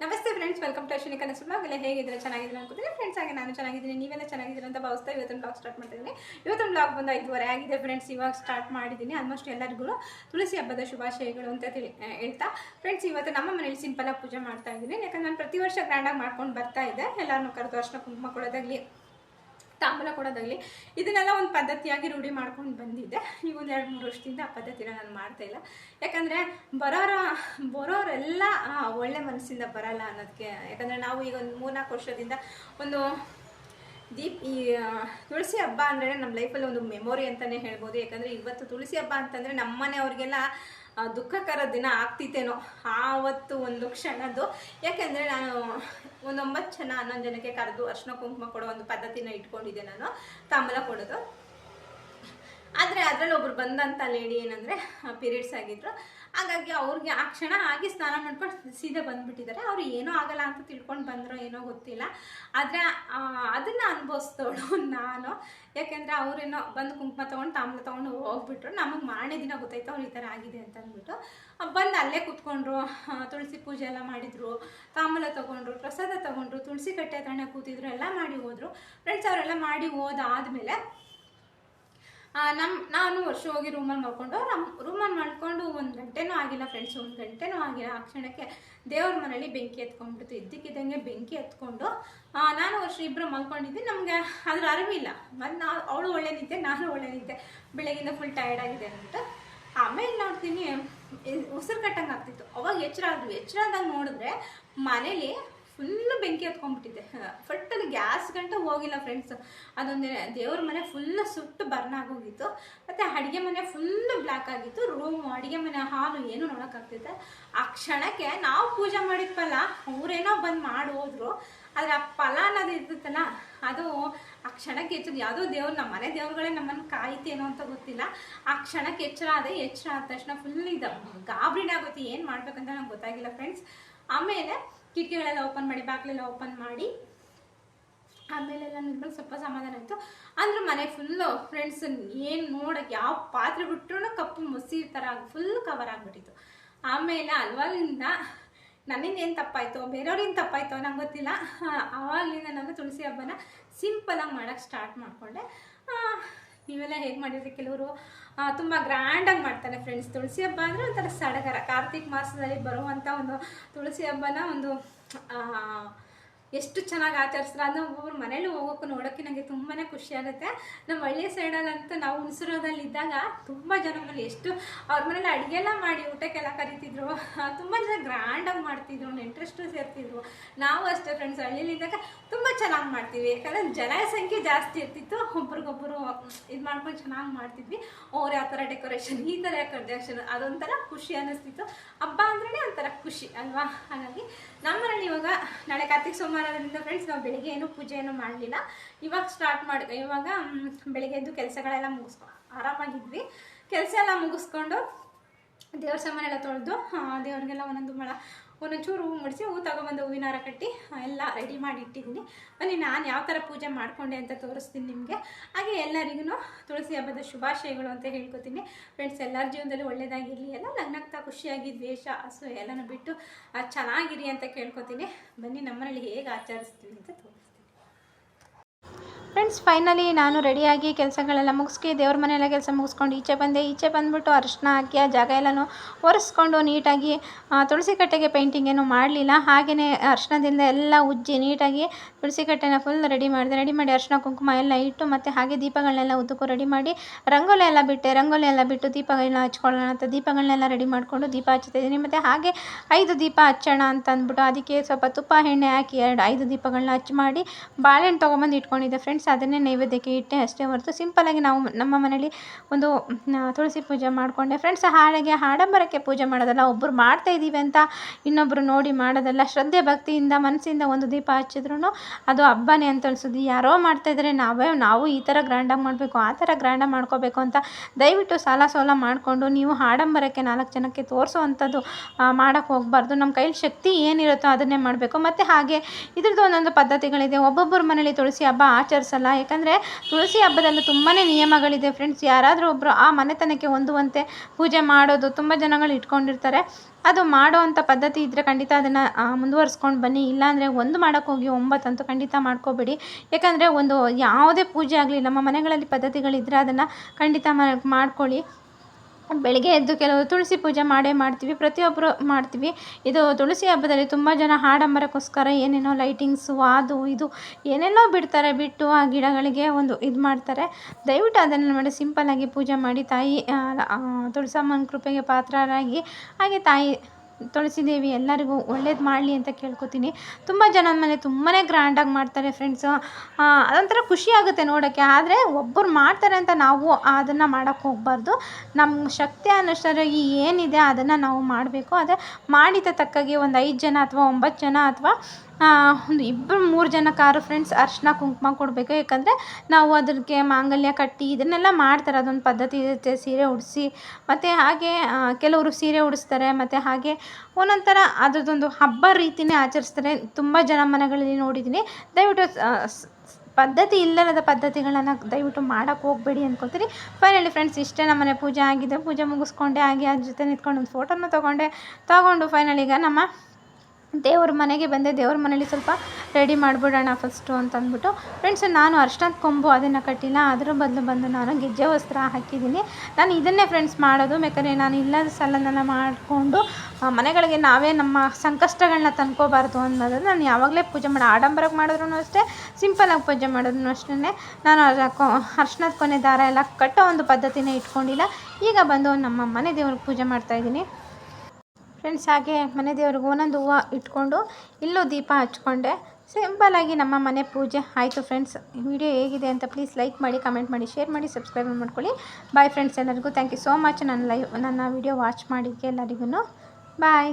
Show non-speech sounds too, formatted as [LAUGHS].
ನಮಸ್ತೆ friends welcome to Ashwini ಕನಸು blog ಎಲ್ಲ ಹೇಗಿದ್ರೆ ಚೆನ್ನಾಗಿದ್ರೆ ಅನ್ಕೋತೀನಿ. ಫ್ರೆಂಡ್ಸ್ ಹಾಗೆ ನಾನು ಚೆನ್ನಾಗಿದ್ದೀನಿ. ನೀವೆಲ್ಲ ಚೆನ್ನಾಗಿದ್ದೀರ ಅಂತ ಭಾವಿಸ್ತಾ ಇವತ್ತು ಬ್ಲಾಗ್ ಸ್ಟಾರ್ಟ್ ಮಾಡ್ತಿದ್ದೀನಿ ಇವತ್ತಿನ ಬ್ಲಾಗ್ ಬಂದು ಐದುವರೆ ಆಗಿದೆ ಫ್ರೆಂಡ್ಸ್ ಇವಾಗ ಸ್ಟಾರ್ಟ್ ಮಾಡಿದ್ದೀನಿ. ಆಲ್ಮೋಸ್ಟ್ ಎಲ್ಲರಿಗೂ ತುಳಸಿ ಹಬ್ಬದ ಶುಭಾಶಯಗಳು ಅಂತ ತಿಳಿ ಹೇಳ್ತಾ. ಫ್ರೆಂಡ್ಸ್ ಇವತ್ತು ನಮ್ಮ ಮನೇಲಿ ಸಿಂಪಲಾಗಿ ಪೂಜೆ ಮಾಡ್ತಾ ಇದ್ದೀನಿ. ಯಾಕಂದ್ರೆ ನಾನು ಪ್ರತಿ ವರ್ಷ ಗ್ರ್ಯಾಂಡಾಗಿ ಮಾಡ್ಕೊಂಡು ಬರ್ತಾ ಇದ್ದೆ. ಎಲ್ಲರನ್ನೂ ಕರೆದು ಅರ್ಶನ ಕುಂಕುಮ ಕೊಡೋದಾಗಲಿ ತಾಂಬೂಲ ಕೊಡೋದಾಗಲಿ ಇದನ್ನೆಲ್ಲ ಒಂದು ಪದ್ಧತಿಯಾಗಿ ರೂಢಿ ಮಾಡ್ಕೊಂಡು ಬಂದಿದ್ದೆ ಈಗ ಒಂದು ಎರಡು, ಮೂರು ವರ್ಷದಿಂದ ಆ ಪದ್ಧತಿನ ನಾನು ಮಾಡ್ತಾ ಇಲ್ಲ. ಯಾಕಂದರೆ ಬರೋರ, ಬರೋರೆಲ್ಲ ಒಳ್ಳೆ ಮನಸ್ಸಿಂದ ಬರಲ್ಲ ಅನ್ನೋದಕ್ಕೆ ಯಾಕಂದರೆ ನಾವು ಈಗ ಒಂದು ಮೂರ್ನಾಲ್ಕು ವರ್ಷದಿಂದ ಒಂದು ದೀಪ್, ಈ ತುಳಸಿ ಹಬ್ಬ ಅಂದ್ರೆ ನಮ್ಮ ಲೈಫಲ್ಲಿ ಒಂದು ಮೆಮೊರಿ ಅಂತಲೇ ಹೇಳ್ಬೋದು. ಯಾಕಂದರೆ ಇವತ್ತು ತುಳಸಿ ಹಬ್ಬ ಅಂತಂದರೆ ನಮ್ಮನೆಯವ್ರಿಗೆಲ್ಲ ಅವ್ರಿಗೆಲ್ಲ ದುಃಖಕರ ದಿನ ಆಗ್ತಿತ್ತೇನೋ ಆವತ್ತು ಒಂದು ಕ್ಷಣದ್ದು. ಯಾಕೆಂದರೆ ನಾನು ಒಂದು ಒಂಬತ್ತು ಜನ ಹನ್ನೊಂದು ಜನಕ್ಕೆ ಕರೆದು ಅರ್ಶಿನ ಕುಂಕುಮ ಕೊಡೋ ಒಂದು ಪದ್ಧತಿನ ಇಟ್ಕೊಂಡಿದ್ದೆ ನಾನು ತಾಮ್ರ ಕೊಡೋದು. ಅದರಲ್ಲಿ ಒಬ್ರು ಬಂದಂಥ ಲೇಡಿ ಏನಂದರೆ ಪೀರಿಯಡ್ಸ್ ಆಗಿದ್ರು. ಹಾಗಾಗಿ ಅವ್ರಿಗೆ ಆ ಕ್ಷಣ ಆಗಿ ಸ್ನಾನ ಮಾಡ್ಕೊಂಡು ಸೀದಾ ಬಂದ್ಬಿಟ್ಟಿದ್ದಾರೆ. ಅವ್ರು ಏನೂ ಆಗಲ್ಲ ಅಂತ ತಿಳ್ಕೊಂಡು ಬಂದರೋ ಏನೋ ಗೊತ್ತಿಲ್ಲ. ಆದರೆ ಅದನ್ನು ಅನುಭವಿಸ್ತವಳು [LAUGHS] ನಾನು. ಯಾಕೆಂದರೆ ಅವರೇನೋ ಬಂದು ಕುಂಕುಮ ತೊಗೊಂಡು ತಾಮ್ರ ತೊಗೊಂಡು ಹೋಗ್ಬಿಟ್ರು. ನಮಗೆ ಮಾರನೇ ದಿನ ಗೊತ್ತಾಯ್ತು ಅವ್ರು ಈ ಥರ ಆಗಿದೆ ಅಂತ ಅಂದ್ಬಿಟ್ಟು ಬಂದು ಅಲ್ಲೇ ಕೂತ್ಕೊಂಡ್ರು. ತುಳಸಿ ಪೂಜೆ ಎಲ್ಲ ಮಾಡಿದರು. ತಾಂಬೂಲ ತೊಗೊಂಡ್ರು, ಪ್ರಸಾದ ತೊಗೊಂಡ್ರು, ತುಳಸಿ ಕಟ್ಟೆ ಹತ್ರನೇ ಕೂತಿದ್ರು, ಎಲ್ಲ ಮಾಡಿ ಹೋದರು. ಫ್ರೆಂಡ್ಸ್ ಅವರೆಲ್ಲ ಮಾಡಿ ಹೋದಾದ್ಮೇಲೆ ನಮ್ಮ ನಾನು ವರ್ಷ ಹೋಗಿ ರೂಮಲ್ಲಿ ಮಲ್ಕೊಂಡು ನಮ್ಮ ರೂಮಲ್ಲಿ ಮಾಡ್ಕೊಂಡು ಒಂದು ಗಂಟೆನೂ ಆಗಿಲ್ಲ ಫ್ರೆಂಡ್ಸ್ ಒಂದು ಗಂಟೆನೂ ಆಗಿಲ್ಲ. ಆ ಕ್ಷಣಕ್ಕೆ ದೇವ್ರ ಮನೇಲಿ ಬೆಂಕಿ ಎತ್ಕೊಂಡ್ಬಿಡ್ತು. ಇದ್ದಕ್ಕಿದ್ದಂಗೆ ಬೆಂಕಿ ಎತ್ಕೊಂಡು ನಾನು ವರ್ಷ ಇಬ್ಬರು ಮಲ್ಕೊಂಡಿದ್ದೆ ನಮಗೆ ಅದ್ರ ಅರಿವಿಲ್ಲ. ಮತ್ತು ನಾವು ಅವಳು ಒಳ್ಳೆ ನಿದ್ದೆ, ನಾನು ಒಳ್ಳೆ ನಿದ್ದೆ. ಬೆಳಗಿಂದ ಫುಲ್ ಟಯರ್ಡ್ ಆಗಿದೆ ಅಂತ ಆಮೇಲೆ ನೋಡ್ತೀನಿ, ಉಸಿರು ಕಟ್ಟಂಗೆ ಆಗ್ತಿತ್ತು. ಅವಾಗ ಎಚ್ಚರ ಆದ್ವಿ. ಎಚ್ಚರ ಆದಾಗ ನೋಡಿದ್ರೆ ಮನೇಲಿ ಫುಲ್ಲು ಬೆಂಕಿ ಹತ್ಕೊಂಬಿಟ್ಟಿದ್ದೆ ಫಟ್ ಅದು ಗ್ಯಾಸ್ ಗಂಟ ಹೋಗಿಲ್ಲ ಫ್ರೆಂಡ್ಸ್ ಅದೊಂದು ದೇವ್ರ ಮನೆ ಫುಲ್ ಸುಟ್ಟು ಬರ್ನ್ ಆಗೋಗಿತ್ತು. ಮತ್ತು ಅಡುಗೆ ಮನೆ ಫುಲ್ ಬ್ಲ್ಯಾಕ್ ಆಗಿತ್ತು. ರೂಮ್ ಅಡುಗೆ ಮನೆ ಹಾಲು ಏನು ನೋಡೋಕ್ಕಾಗ್ತಿದೆ. ಆ ಕ್ಷಣಕ್ಕೆ ನಾವು ಪೂಜೆ ಮಾಡಿದ್ವಲ್ಲ ಅವರೇನೋ ಬಂದು ಮಾಡಿ ಹೋದ್ರು ಆದರೆ ಆ ಫಲ ಅನ್ನೋದು ಇರ್ತಿತ್ತಲ್ಲ ಅದು ಆ ಕ್ಷಣಕ್ಕೆ ಎಚ್ಚರ ಯಾವುದೋ ದೇವ್ರು ನಮ್ಮ ಮನೆ ದೇವ್ರುಗಳೇ ನಮ್ಮನ್ನು ಕಾಯ್ತೇನೋ ಅಂತ ಗೊತ್ತಿಲ್ಲ. ಆ ಕ್ಷಣಕ್ಕೆ ಎಚ್ಚರ ಅದೇ ಎಚ್ಚರ ಆದ ತಕ್ಷಣ ಫುಲ್ ಇದು. ಗಾಬರಿನೇ ಆಗುತ್ತೆ ಏನು ಮಾಡ್ಬೇಕಂತ ನಂಗೆ ಗೊತ್ತಾಗಿಲ್ಲ ಫ್ರೆಂಡ್ಸ್ ಆಮೇಲೆ ಕಿಟಕಿಗಳೆಲ್ಲ ಓಪನ್ ಮಾಡಿ, ಬಾಗಿಲೆಲ್ಲ ಓಪನ್ ಮಾಡಿ. ಆಮೇಲೆಲ್ಲ ನಿಂತ್ಕೊಂಡು ಸ್ವಲ್ಪ ಸಮಾಧಾನ ಆಯಿತು. ಅಂದ್ರೆ ಮನೆ ಫುಲ್ಲು ಫ್ರೆಂಡ್ಸ್ ಏನು ನೋಡೋಕೆ ಯಾವ ಪಾತ್ರೆ ಬಿಟ್ರು ಕಪ್ಪು ಮುಸಿ ಥರ ಫುಲ್ ಕವರ್ ಆಗಿಬಿಟ್ಟಿತ್ತು. ಆಮೇಲೆ ಅಲ್ವಾಗಿಂದ ನನ್ನಿಂದ ಏನು ತಪ್ಪಾಯಿತು ಬೇರೆಯವ್ರಿಂದ ತಪ್ಪಾಯಿತು ನಂಗೆ ಗೊತ್ತಿಲ್ಲ. ಆವಾಗಲಿಂದ ನಾನು ತುಳಸಿ ಹಬ್ಬನ ಸಿಂಪಲಾಗಿ ಮಾಡೋಕ್ಕೆ ಸ್ಟಾರ್ಟ್ ಮಾಡಿಕೊಂಡೆ. ನೀವೆಲ್ಲ ಹೇಗೆ ಮಾಡಿದ್ರಿ ಕೆಲವರು? ತುಂಬ ಗ್ರ್ಯಾಂಡಾಗಿ ಮಾಡ್ತಾರೆ ಫ್ರೆಂಡ್ಸ್ ತುಳಸಿ ಹಬ್ಬ ಅಂದರೆ ಒಂಥರ ಸಡಗರ. ಕಾರ್ತಿಕ್ ಮಾಸದಲ್ಲಿ ಬರುವಂಥ ಒಂದು ತುಳಸಿ ಹಬ್ಬನ ಒಂದು ಎಷ್ಟು ಚೆನ್ನಾಗಿ ಆಚರಿಸ್ತಾರೆ ಅದನ್ನ ಒಬ್ಬೊಬ್ರು ಮನೇಲಿ ಹೋಗೋಕೆ ನೋಡೋಕ್ಕೆ ನನಗೆ ತುಂಬಾ ಖುಷಿ ಆಗುತ್ತೆ. ನಮ್ಮ ಹಳ್ಳಿ ಸೈಡಲ್ಲಂತೂ ನಾವು ಹುಣಸೂರಲ್ಲಿ ಇದ್ದಾಗ ತುಂಬ ಜನ ಎಷ್ಟು ಅವ್ರ ಮನೇಲಿ ಅಡುಗೆ ಎಲ್ಲ ಮಾಡಿ ಊಟಕ್ಕೆಲ್ಲ ಕರಿತಿದ್ರು. [LAUGHS] ತುಂಬ ಜನ ಗ್ರ್ಯಾಂಡಾಗಿ ಮಾಡ್ತಿದ್ರು ಇಂಟ್ರೆಸ್ಟು ಸೇರ್ತಿದ್ರು. ನಾವು ಅಷ್ಟೇ ಫ್ರೆಂಡ್ಸ್ ಹಳ್ಳಿಲಿದ್ದಾಗ ತುಂಬ ಚೆನ್ನಾಗಿ ಮಾಡ್ತೀವಿ. ಯಾಕಂದರೆ ಜನ ಸಂಖ್ಯೆ ಜಾಸ್ತಿ ಇರ್ತಿತ್ತು. ಒಬ್ರಿಗೊಬ್ಬರು ಇದು ಮಾಡ್ಕೊಂಡು ಚೆನ್ನಾಗಿ ಮಾಡ್ತಿದ್ವಿ. ಅವ್ರು ಯಾವ ಥರ ಡೆಕೋರೇಷನ್ ಈ ಥರ ಡೆಕೋರೇಷನ್ ಅದೊಂಥರ ಖುಷಿ ಅನ್ನಿಸ್ತಿತ್ತು. ಹಬ್ಬ ಅಂದ್ರೆ ಒಂಥರ ಖುಷಿ, ಅಲ್ವಾ? ಹಾಗಾಗಿ ನಮ್ಮ ಮನೇಲಿ ಇವಾಗ ನಾಳೆ ಕಾರ್ತಿಕ್ ಸೋಮವಾರದಿಂದ ಫ್ರೆಂಡ್ಸ್ ನಾವು ಬೆಳಿಗ್ಗೆ ಏನು ಪೂಜೆ ಏನು ಮಾಡಲಿಲ್ಲ. ಇವಾಗ ಸ್ಟಾರ್ಟ್ ಮಾಡಿ, ಇವಾಗ ಬೆಳಿಗ್ಗೆ ಎದ್ದು ಕೆಲಸಗಳೆಲ್ಲ ಮುಗಿಸ್ಕೊ, ಆರಾಮಾಗಿದ್ವಿ. ಕೆಲಸ ಎಲ್ಲ ಮುಗಿಸ್ಕೊಂಡು ದೇವ್ರ ಸಾಮಾನೆಲ್ಲ ತೊಳೆದು ದೇವ್ರಿಗೆಲ್ಲ ಒಂದೊಂದು ಮಳ ಒಂದೊಂದು ಚೂರು ಹೂ ಮುಡಿಸಿ, ಹೂ ತಗೊಬಂದು ಹೂವಿನ ಹಾರ ಕಟ್ಟಿ ಎಲ್ಲ ರೆಡಿ ಮಾಡಿ ಇಟ್ಟಿದ್ದೀನಿ. ಬನ್ನಿ, ನಾನು ಯಾವ ಥರ ಪೂಜೆ ಮಾಡ್ಕೊಂಡೆ ಅಂತ ತೋರಿಸ್ತೀನಿ ನಿಮಗೆ. ಹಾಗೆ ಎಲ್ಲರಿಗೂ ತುಳಸಿ ಹಬ್ಬದ ಶುಭಾಶಯಗಳು ಅಂತ ಹೇಳ್ಕೊತೀನಿ. ಫ್ರೆಂಡ್ಸ್ ಎಲ್ಲರ ಜೀವನದಲ್ಲಿ ಒಳ್ಳೆಯದಾಗಿರಲಿ ಎಲ್ಲ ನಗ್ನಗ್ತಾ ಖುಷಿಯಾಗಿ ದ್ವೇಷ ಹಸು ಎಲ್ಲನೂ ಬಿಟ್ಟು ಚೆನ್ನಾಗಿರಿ ಅಂತ ಕೇಳ್ಕೊತೀನಿ. ಬನ್ನಿ ನಮ್ಮನೇಲಿ ಹೇಗೆ ಆಚರಿಸ್ತೀನಿ ಅಂತ ತೋರಿಸ್ತೀನಿ. ಫ್ರೆಂಡ್ಸ್ ಫೈನಲಿ ನಾನು ರೆಡಿಯಾಗಿ ಕೆಲಸಗಳೆಲ್ಲ ಮುಗಿಸ್ಕಿ ದೇವ್ರ ಮನೆಯೆಲ್ಲ ಕೆಲಸ ಮುಗಿಸ್ಕೊಂಡು ಈಚೆ ಬಂದೆ. ಈಚೆ ಬಂದುಬಿಟ್ಟು ಅರಿಶಿನ ಹಾಕಿ ಆ ಜಾಗ ಎಲ್ಲನೂ ಒರೆಸ್ಕೊಂಡು ನೀಟಾಗಿ ತುಳಸಿ ಕಟ್ಟೆಗೆ ಪೇಂಟಿಂಗ್ ಏನು ಮಾಡಲಿಲ್ಲ. ಹಾಗೆಯೇ ಅರಿಶಿನದಿಂದ ಎಲ್ಲ ಉಜ್ಜಿ ನೀಟಾಗಿ ತುಳಸಿ ಕಟ್ಟೆನ ಫುಲ್ ರೆಡಿ ಮಾಡಿದೆ. ರೆಡಿ ಮಾಡಿ ಅರಿಶಿನ, ಕುಂಕುಮ ಎಲ್ಲ ಇಟ್ಟು ಮತ್ತು ಹಾಗೆ ದೀಪಗಳನ್ನೆಲ್ಲ ಉದ್ದಕ್ಕೂ ರೆಡಿ ಮಾಡಿ ರಂಗೋಲಿ ಎಲ್ಲ ಬಿಟ್ಟೆ. ರಂಗೋಲಿ ಎಲ್ಲ ಬಿಟ್ಟು ದೀಪಗಳನ್ನ ಹಚ್ಕೊಳ್ಳೋಣ ಅಂತ ದೀಪಗಳನ್ನೆಲ್ಲ ರೆಡಿ ಮಾಡಿಕೊಂಡು ದೀಪ ಹಚ್ತಿದ್ದೀನಿ ಮತ್ತು ಹಾಗೆ ಐದು ದೀಪ ಹಚ್ಚೋಣ ಅಂತ ಅಂದ್ಬಿಟ್ಟು ಅದಕ್ಕೆ ಸ್ವಲ್ಪ ತುಪ್ಪ, ಎಣ್ಣೆ ಹಾಕಿ ಎರಡು ಐದು ದೀಪಗಳನ್ನ ಹಚ್ಚಿ ಮಾಡಿ ಬಾಳೆಹಣ್ಣು ತೊಗೊಂಬಂದು ಇಟ್ಕೊಂಡಿದ್ದೆ. ಫ್ರೆಂಡ್ಸ್ ಅದನ್ನೇ ನೈವೇದ್ಯಕ್ಕೆ ಇಟ್ಟೆ ಅಷ್ಟೇ ಹೊರತು ಸಿಂಪಲಾಗಿ ನಾವು ನಮ್ಮ ಮನೇಲಿ ಒಂದು ತುಳಸಿ ಪೂಜೆ ಮಾಡಿಕೊಂಡೆ. ಫ್ರೆಂಡ್ಸ್ ಹಾಡಿಗೆ, ಆಡಂಬರಕ್ಕೆ ಪೂಜೆ ಮಾಡೋದಲ್ಲ ಒಬ್ಬರು ಮಾಡ್ತಾ ಇದ್ದೀವಿ ಅಂತ ಇನ್ನೊಬ್ಬರು ನೋಡಿ ಮಾಡೋದಲ್ಲ, ಶ್ರದ್ಧೆ, ಭಕ್ತಿಯಿಂದ, ಮನಸ್ಸಿಂದ ಒಂದು ದೀಪ ಹಚ್ಚಿದ್ರು ಅದು ಹಬ್ಬನೇ ಅಂತ ಅನಿಸೋದು ಯಾರೋ ಮಾಡ್ತಾ ಮಾಡ್ತಾಯಿದ್ರೆ ನಾವೇ, ನಾವು ಈ ಥರ ಗ್ರ್ಯಾಂಡಾಗಿ ಮಾಡಬೇಕು, ಆ ಥರ ಗ್ರ್ಯಾಂಡಾಗಿ ಮಾಡ್ಕೋಬೇಕು ಅಂತ ದಯವಿಟ್ಟು ಸಾಲ ಸೋಲ ಮಾಡಿಕೊಂಡು ನೀವು ಆಡಂಬರಕ್ಕೆ ನಾಲ್ಕು ಜನಕ್ಕೆ ತೋರಿಸೋವಂಥದ್ದು ಮಾಡೋಕ್ಕೆ ಹೋಗಬಾರ್ದು. ನಮ್ಮ ಕೈಲಿ ಶಕ್ತಿ ಏನಿರುತ್ತೋ ಅದನ್ನೇ ಮಾಡಬೇಕು. ಮತ್ತು ಹಾಗೆ ಇದ್ರದ್ದು ಒಂದೊಂದು ಪದ್ಧತಿಗಳಿದೆ. ಒಬ್ಬೊಬ್ಬರ ಮನೇಲಿ ತುಳಸಿ ಹಬ್ಬ ಆಚರಿಸಲ್ಲ ಅನಿಸಲ್ಲ ಯಾಕಂದರೆ ತುಳಸಿ ಹಬ್ಬದಲ್ಲಿ ತುಂಬಾ ನಿಯಮಗಳಿದೆ ಫ್ರೆಂಡ್ಸ್ ಯಾರಾದರೂ ಒಬ್ಬರು ಆ ಮನೆತನಕ್ಕೆ ಹೊಂದುವಂತೆ ಪೂಜೆ ಮಾಡೋದು ತುಂಬ ಜನಗಳು ಇಟ್ಕೊಂಡಿರ್ತಾರೆ. ಅದು ಮಾಡೋ ಅಂಥ ಪದ್ಧತಿ ಇದ್ದರೆ ಖಂಡಿತ ಅದನ್ನು ಮುಂದುವರಿಸ್ಕೊಂಡು ಬನ್ನಿ. ಇಲ್ಲಾಂದರೆ ಒಂದು ಮಾಡೋಕ್ಕೆ ಹೋಗಿ ಒಂಬತ್ತಂತೂ ಖಂಡಿತ ಮಾಡ್ಕೋಬೇಡಿ. ಯಾಕಂದರೆ ಒಂದು ಯಾವುದೇ ಪೂಜೆ ಆಗಲಿ, ನಮ್ಮ ಮನೆಗಳಲ್ಲಿ ಪದ್ಧತಿಗಳಿದ್ದರೆ ಅದನ್ನು ಖಂಡಿತ ಮಾಡ್ಕೊಳ್ಳಿ. ಬೆಳಗ್ಗೆ ಎದ್ದು ಕೆಲವು ತುಳಸಿ ಪೂಜೆ ಮಾಡೇ ಮಾಡ್ತೀವಿ ಪ್ರತಿಯೊಬ್ಬರು ಮಾಡ್ತೀವಿ. ಇದು ತುಳಸಿ ಹಬ್ಬದಲ್ಲಿ ತುಂಬ ಜನ ಆಡಂಬರಕ್ಕೋಸ್ಕರ ಏನೇನೋ ಲೈಟಿಂಗ್ಸು ಅದು ಇದು ಏನೇನೋ ಬಿಡ್ತಾರೆ, ಬಿಟ್ಟು ಆ ಗಿಡಗಳಿಗೆ ಒಂದು ಇದು ಮಾಡ್ತಾರೆ. ದಯವಿಟ್ಟು ಅದನ್ನು ಮಾಡಿ ಸಿಂಪಲ್ಲಾಗಿ ಪೂಜೆ ಮಾಡಿ ತಾಯಿ ತುಳಸಮ್ಮನ ಕೃಪೆಗೆ ಪಾತ್ರರಾಗಿ, ಹಾಗೆ ತಾಯಿ ತುಳಸಿ ದೇವಿ ಎಲ್ಲರಿಗೂ ಒಳ್ಳೇದು ಮಾಡಲಿ ಅಂತ ಕೇಳ್ಕೊತೀನಿ. ತುಂಬ ಜನ ಮನೆ ತುಂಬಾ ಗ್ರ್ಯಾಂಡಾಗಿ ಮಾಡ್ತಾರೆ ಫ್ರೆಂಡ್ಸು ಅದೊಂಥರ ಖುಷಿ ಆಗುತ್ತೆ ನೋಡೋಕ್ಕೆ. ಆದರೆ ಒಬ್ಬರು ಮಾಡ್ತಾರೆ ಅಂತ ನಾವು ಅದನ್ನು ಮಾಡೋಕ್ಕೆ ಹೋಗಬಾರ್ದು. ನಮ್ಮ ಶಕ್ತಿ ಅನ್ನೋಷ್ಟರಾಗಿ ಏನಿದೆ ಅದನ್ನು ನಾವು ಮಾಡಬೇಕು. ಅದೇ ಮಾಡಿದ ತಕ್ಕಾಗೆ ಒಂದು ಐದು ಜನ ಅಥವಾ ಒಂಬತ್ತು ಜನ ಅಥವಾ ಒಂದು ಇಬ್ಬರು ಮೂರು ಜನ ಕಾರು ಫ್ರೆಂಡ್ಸ್ ಅರಿಶ್ಣ ಕುಂಕುಮ ಕೊಡಬೇಕು. ಯಾಕಂದರೆ ನಾವು ಅದಕ್ಕೆ ಮಾಂಗಲ್ಯ ಕಟ್ಟಿ ಇದನ್ನೆಲ್ಲ ಮಾಡ್ತಾರೆ. ಅದೊಂದು ಪದ್ಧತಿ ಇರುತ್ತೆ. ಸೀರೆ ಉಡಿಸಿ, ಮತ್ತು ಹಾಗೆ ಕೆಲವರು ಸೀರೆ ಉಡಿಸ್ತಾರೆ, ಮತ್ತು ಹಾಗೆ ಒಂದೊಂಥರ ಥರ ಅದರದ್ದೊಂದು ಹಬ್ಬ ರೀತಿಯೇ ಆಚರಿಸ್ತಾರೆ. ತುಂಬ ಜನ ಮನೆಗಳಲ್ಲಿ ನೋಡಿದ್ದೀನಿ. ದಯವಿಟ್ಟು ಪದ್ಧತಿ ಇಲ್ಲದ ಪದ್ಧತಿಗಳನ್ನು ದಯವಿಟ್ಟು ಮಾಡೋಕ್ಕೆ ಹೋಗಬೇಡಿ ಅಂದ್ಕೊಳ್ತೀನಿ ಫೈನಲಿ ಫ್ರೆಂಡ್ಸ್ ಇಷ್ಟೇ ನಮ್ಮನೆ ಪೂಜೆ ಆಗಿದೆ. ಪೂಜೆ ಮುಗಿಸ್ಕೊಂಡೆ ಆಗಿ ಅದ್ರ ಜೊತೆ ನಿಂತ್ಕೊಂಡು ಒಂದು ಫೋಟೋನ ತೊಗೊಂಡೆ. ತೊಗೊಂಡು ಫೈನಲ್ ಈಗ ನಮ್ಮ ದೇವ್ರ ಮನೆಗೆ ಬಂದೆ. ದೇವ್ರ ಮನೇಲಿ ಸ್ವಲ್ಪ ರೆಡಿ ಮಾಡಿಬಿಡೋಣ ಫಸ್ಟು ಅಂತ ಅಂದ್ಬಿಟ್ಟು ಫ್ರೆಂಡ್ಸ್ ನಾನು ಅರ್ಶಿನದ ಕೊಂಬು ಅದನ್ನು ಕಟ್ಟಿಲ್ಲ. ಅದ್ರ ಬದಲು ಬಂದು ನಾನು ಗೆಜ್ಜೆ ವಸ್ತ್ರ ಹಾಕಿದ್ದೀನಿ. ನಾನು ಇದನ್ನೇ ಫ್ರೆಂಡ್ಸ್ ಮಾಡೋದು. ಯಾಕಂದರೆ ನಾನು ಇಲ್ಲದ ಸಲನೆಲ್ಲ ಮಾಡಿಕೊಂಡು ಮನೆಗಳಿಗೆ ನಾವೇ ನಮ್ಮ ಸಂಕಷ್ಟಗಳನ್ನ ತಂದ್ಕೋಬಾರ್ದು ಅನ್ನೋದನ್ನು ನಾನು ಯಾವಾಗಲೇ ಪೂಜೆ ಮಾಡೋ ಆಡಂಬರಕ್ಕೆ ಮಾಡಿದ್ರೂ ಅಷ್ಟೇ ಸಿಂಪಲಾಗಿ ಪೂಜೆ ಮಾಡೋದು ಅಷ್ಟೇ ನಾನು ಅರ್ಶಿನದ ಕೊನೆ ದಾರ ಎಲ್ಲ ಕಟ್ಟೋ ಒಂದು ಪದ್ಧತಿನೇ ಇಟ್ಕೊಂಡಿಲ್ಲ. ಈಗ ಬಂದು ನಮ್ಮ ಮನೆ ದೇವ್ರಿಗೆ ಪೂಜೆ ಮಾಡ್ತಾಯಿದ್ದೀನಿ ಫ್ರೆಂಡ್ಸ್ ಹಾಗೆ ಮನೆ ದೇವ್ರಿಗೆ ಒಂದೊಂದು ಹೂವು ಇಟ್ಕೊಂಡು ಇಲ್ಲೂ ದೀಪ ಹಚ್ಕೊಂಡೆ. ಸಿಂಪಲ್ಲಾಗಿ ನಮ್ಮ ಮನೆ ಪೂಜೆ ಆಯಿತು ಫ್ರೆಂಡ್ಸ್ ವಿಡಿಯೋ ಹೇಗಿದೆ ಅಂತ ಪ್ಲೀಸ್ ಲೈಕ್ ಮಾಡಿ ಕಮೆಂಟ್ ಮಾಡಿ ಶೇರ್ ಮಾಡಿ ಸಬ್ಸ್ಕ್ರೈಬ್ ಮಾಡ್ಕೊಳ್ಳಿ. ಬಾಯ್ ಫ್ರೆಂಡ್ಸ್ ಎಲ್ಲರಿಗೂ. ಥ್ಯಾಂಕ್ ಯು ಸೋ ಮಚ್ ನನ್ನ ಲೈವ್ ನನ್ನ ವಿಡಿಯೋ ವಾಚ್ ಮಾಡಿದ್ದಕ್ಕೆ ಎಲ್ಲರಿಗೂ ಬಾಯ್